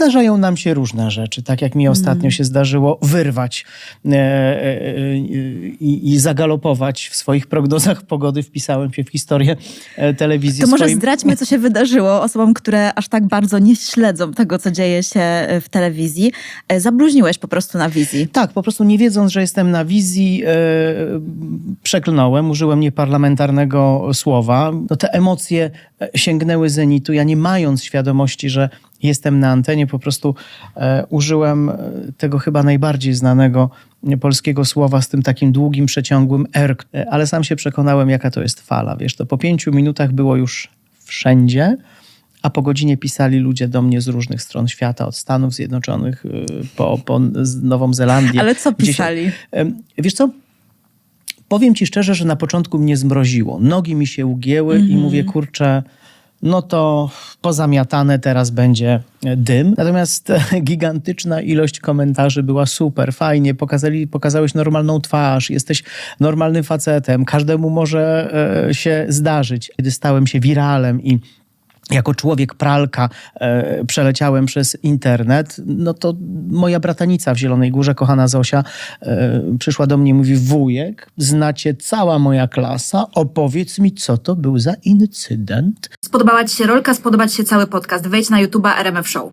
zdarzają nam się różne rzeczy, tak jak mi ostatnio się zdarzyło wyrwać e, e, e, i, i zagalopować w swoich prognozach pogody, wpisałem się w historię e, telewizji. To może swoim- zdradźmy, co się wydarzyło osobom, które aż tak bardzo nie śledzą tego, co dzieje się e, w telewizji. Zabluźniłeś po prostu na wizji. Tak, po prostu nie wiedząc, że jestem na wizji, przeklnąłem, użyłem nieparlamentarnego słowa. No te emocje sięgnęły zenitu. Ja nie mając świadomości, że jestem na antenie, po prostu e, użyłem e, tego chyba najbardziej znanego e, polskiego słowa z tym takim długim, przeciągłym R, E, ale sam się przekonałem, jaka to jest fala. Wiesz, to po pięciu minutach było już wszędzie. A po godzinie pisali ludzie do mnie z różnych stron świata, od Stanów Zjednoczonych y, po, po Nową Zelandię. Ale co pisali? Em, Wiesz co? Powiem ci szczerze, że na początku mnie zmroziło. Nogi mi się ugięły i Mhm. mówię, kurczę, no to pozamiatane teraz będzie dym. Natomiast gigantyczna ilość komentarzy była super, fajnie, pokazali, pokazałeś normalną twarz, jesteś normalnym facetem, każdemu może e, się zdarzyć. Kiedy stałem się wiralem i jako człowiek pralka e, przeleciałem przez internet, no to moja bratanica w Zielonej Górze, kochana Zosia, e, przyszła do mnie i mówi, wujek, znacie cała moja klasa, opowiedz mi, co to był za incydent. Spodobała Ci się rolka, spodobać się cały podcast. Wejdź na YouTube'a RMF Show.